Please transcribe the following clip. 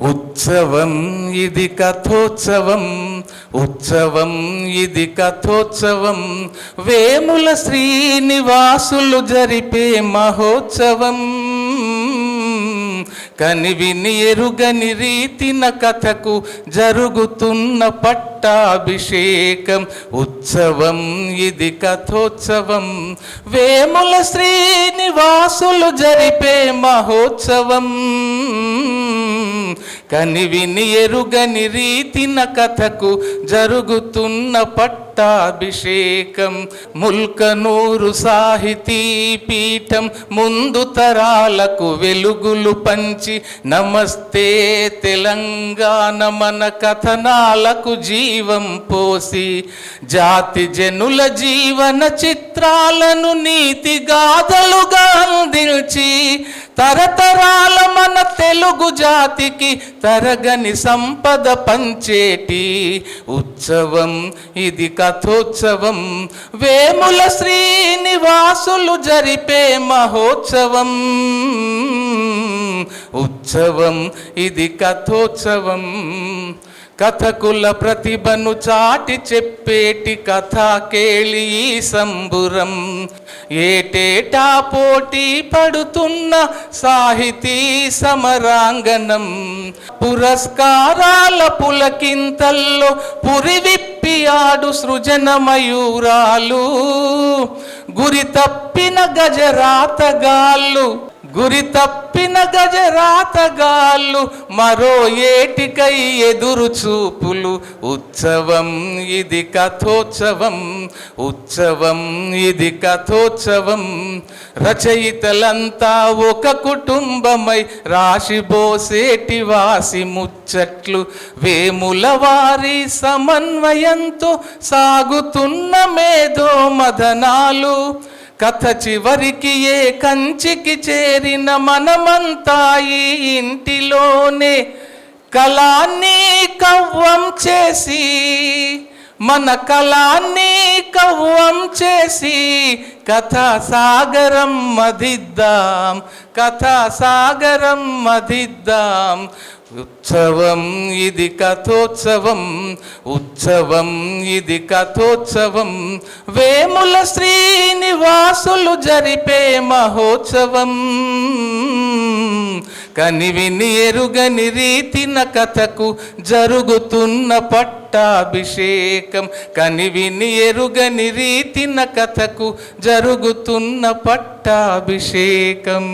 ఉత్సవం ఇది కథోత్సవం ఉత్సవం ఇది కథోత్సవం. వేముల శ్రీనివాసులు జరిపే మహోత్సవం. కనివిని ఎరుగని రీతిన కథకు జరుగుతున్న పట్టాభిషేకం. ఉత్సవం ఇది కథోత్సవం. వేముల శ్రీనివాసులు జరిపే మహోత్సవం. కనివిని ఎరుగని రీతిన కథకు జరుగుతున్న పట్టాభిషేకం. ముల్కనూరు సాహితీ పీఠం ముందు తరాలకు వెలుగులు పంచి నమస్తే తెలంగాణ మన కథనాలకు జీవం పోసి జాతి జనుల జీవన చిత్రాలను నీతి గాథలుగా అందించి తరతరాల మన తెలుగు జాతికి తరగని సంపద పంచేటి. ఉత్సవం ఇది కథోత్సవం. వేముల శ్రీనివాసులు జరిపే మహోత్సవం. ఉత్సవం ఇది కథోత్సవం. కథకుల ప్రతిభను చాటి చెప్పేటి కథ కేళి సంబురం. ఏటేటా పోటీ పడుతున్న సాహితీ సమరాంగణం పురస్కారాల పులకింతల్లో పురివిప్పి ఆడు సృజన మయూరాలు గురి తప్పిన గజరాతగాళ్ళు గురి తప్పిన గజరాతగాళ్ళు మరో ఏటికై ఎదురు చూపులు. ఉత్సవం ఇది కథోత్సవం ఉత్సవం ఇది కథోత్సవం. రచయితలంతా ఒక కుటుంబమై రాశిబోసేటి వాసి ముచ్చట్లు. వేముల వారి సమన్వయంతో సాగుతున్న మేధో మదనాలు కథ చివరికి ఏ కంచికి చేరిన మనమంతా ఈ ఇంటిలోనే కళాన్ని కవ్వం చేసి మన కళాన్ని కవ్వం చేసి కథా సాగరం మదిద్దాం కథా సాగరం మదిద్దాం. ఉత్సవం ఇది కథోత్సవం ఉత్సవం ఇది కథోత్సవం. వేముల శ్రీనివాసులు జరిపే మహోత్సవం. కనివిని ఎరుగని రీతిన కథకు జరుగుతున్న పట్టాభిషేకం. కనివిని ఎరుగని రీతిన కథకు జరుగుతున్న పట్టాభిషేకం.